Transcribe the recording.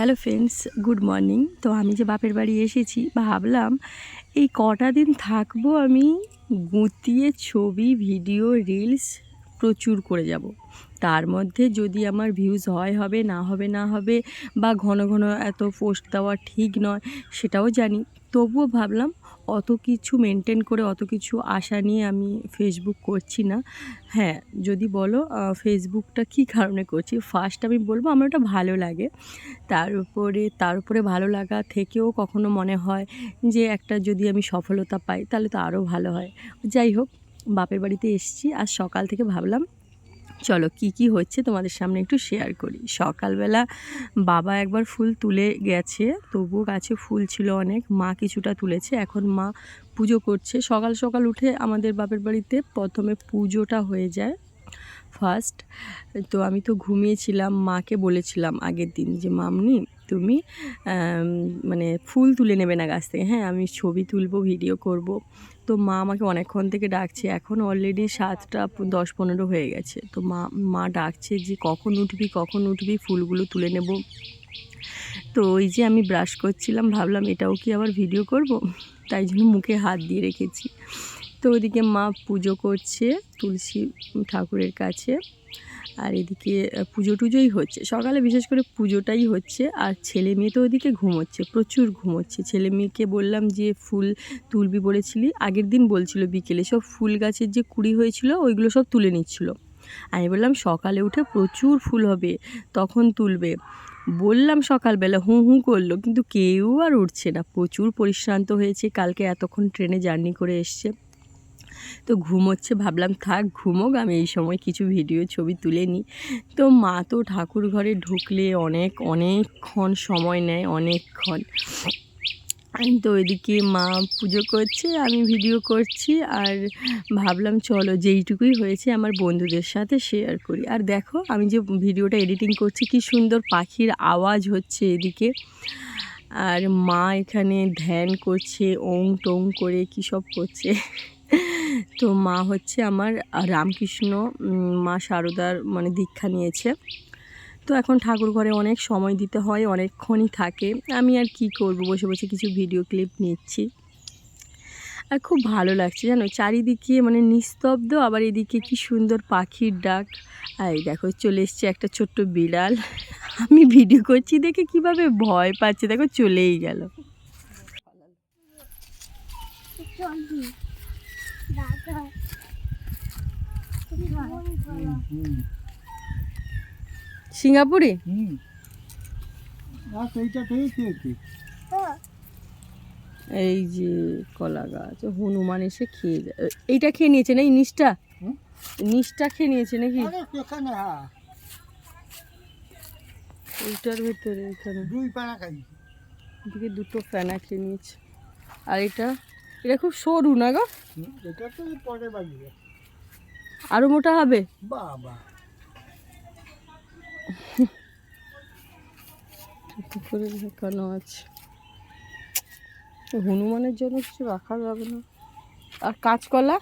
Hello friends, good morning. তো আমি যে বাপের বাড়ি এসেছি, ভাবলাম এই কটা দিন থাকব আমি গুঁতিয়ে ছবি, ভিডিও, রিলস প্রচুর করে যাব। তার মধ্যে যদি আমার ভিউজ হয়, হবে, না হবে না হবে, বা ঘন ঘন এত পোস্ট দেওয়া ঠিক নয়, সেটাও জানি। তবুও ভাবলাম অত কিছু মেনটেন করে, অত কিছু আশা নিয়ে আমি ফেসবুক করছি না। হ্যাঁ যদি বলো ফেসবুকটা কী কারণে করছি? ফার্স্ট আমি বলব, আমার ওটা ভালো লাগে। তার উপরে তার উপরে ভালো লাগা থেকেও কখনো মনে হয় যে, একটা যদি আমি সফলতা পাই, তাহলে তো আরও ভালো হয়। যাই হোক, বাপের বাড়িতে এসেছি আর সকাল থেকে ভাবলাম চলো কি কি হচ্ছে তোমাদের সামনে একটু শেয়ার করি। সকালবেলা বাবা একবার ফুল তুলে গেছে, তবুও গাছে ফুল ছিল অনেক, মা কিছুটা তুলেছে, এখন মা পুজো করছে। সকাল সকাল উঠে আমাদের বাপের বাড়িতে প্রথমে পুজোটা হয়ে যায় ফার্স্ট তো আমি তো ঘুমিয়েছিলাম, মাকে বলেছিলাম আগের দিন যে, মামনি তুমি মানে ফুল তুলে নেবে না গাছ থেকে। হ্যাঁ আমি ছবি তুলবো, ভিডিও করব। তো মা আমাকে অনেকক্ষণ থেকে ডাকছে। এখন অলরেডি সাতটা দশ পনেরো হয়ে গেছে। তো মা মা ডাকছে যে কখন উঠবি কখন উঠবি, ফুলগুলো তুলে নেব। তো ওই যে আমি ব্রাশ করছিলাম, ভাবলাম এটাও কি আবার ভিডিও করব? তাই জন্য মুখে হাত দিয়ে রেখেছি। তো ওইদিকে মা পুজো করছে তুলসী ঠাকুরের কাছে। আর এদিকে পুজো টুজোই হচ্ছে। সকালে বিশেষ করে পুজোটাই হচ্ছে। আর ছেলে মেয়ে তো ওইদিকে ঘুমোচ্ছে, প্রচুর ঘুমোচ্ছে। ছেলে মেয়েকে বললাম যে, ফুল তুলবি বলেছিলি? আগের দিন বলছিল বিকেলে, সব ফুল গাছের যে কুড়ি হয়েছিল, ওইগুলো সব তুলে নিচ্ছিল। আমি বললাম, সকালে উঠে প্রচুর ফুল হবে, তখন তুলবে। বললাম সকালবেলা, হুঁ হুঁ করল। কিন্তু কেউ আর উঠছে না। প্রচুর পরিশ্রান্ত হয়েছে, কালকে এতক্ষণ ট্রেনে জার্নি করে এসছে। তো ঘুমোচ্ছে ভাবলাম থাক, ঘুমোক, আমি এই সময় কিছু ভিডিও ছবি তুলে নিই। তো মা তো ঠাকুর ঘরে ঢুকলে অনেক, অনেকক্ষণ সময় নেয়, অনেকক্ষণ। আমি তো ওইদিকে মা পুজো করছে, আমি ভিডিও করছি, আর ভাবলাম চলো যেইটুকুই হয়েছে আমার বন্ধুদের সাথে শেয়ার করি। আর দেখো, আমি যে ভিডিওটা এডিটিং করছি, কি সুন্দর পাখির আওয়াজ হচ্ছে এদিকে। আর মা এখানে ধ্যান করছে ওং টোং করে কী সব করছে। তো মা হচ্ছে আমার রামকৃষ্ণ মা শারদার মানে দীক্ষা নিয়েছে। তো এখন ঠাকুর ঘরে অনেক সময় দিতে হয়, অনেকক্ষণই থাকে। আমি আর কি করব? বসে বসে কিছু ভিডিও ক্লিপ নিচ্ছি। আর খুব ভালো লাগছে, জানো? চারিদিকে মানে নিস্তব্ধ, আবার এদিকে কি সুন্দর পাখির ডাক। আর দেখো, চলে এসছে একটা ছোট্ট বিড়াল। আমি ভিডিও করছি দেখে কীভাবে ভয় পাচ্ছে। দেখো, চলেই গেল চলবি দাদা তুমি মন করো সিঙ্গাপুরে? এই যে কলা গাছ হনুমান এসে খেয়ে যায়। এইটা খেয়ে নিয়েছে না এই নিচটা নিচটা খেয়ে নিয়েছে নাকি? হ্যাঁ। এইটার ভেতরে এখানে। দুই খাই দুটো ফ্যানা খেয়ে নিয়েছে। আর এটা? এটা খুব সরু না গো? এটা তো পরে আরও মোটা হবে? বাবা। করে ঢাকানো আছে? হনুমানের জন্য কিছু রাখা যাবে না। আর কাঁচকলা?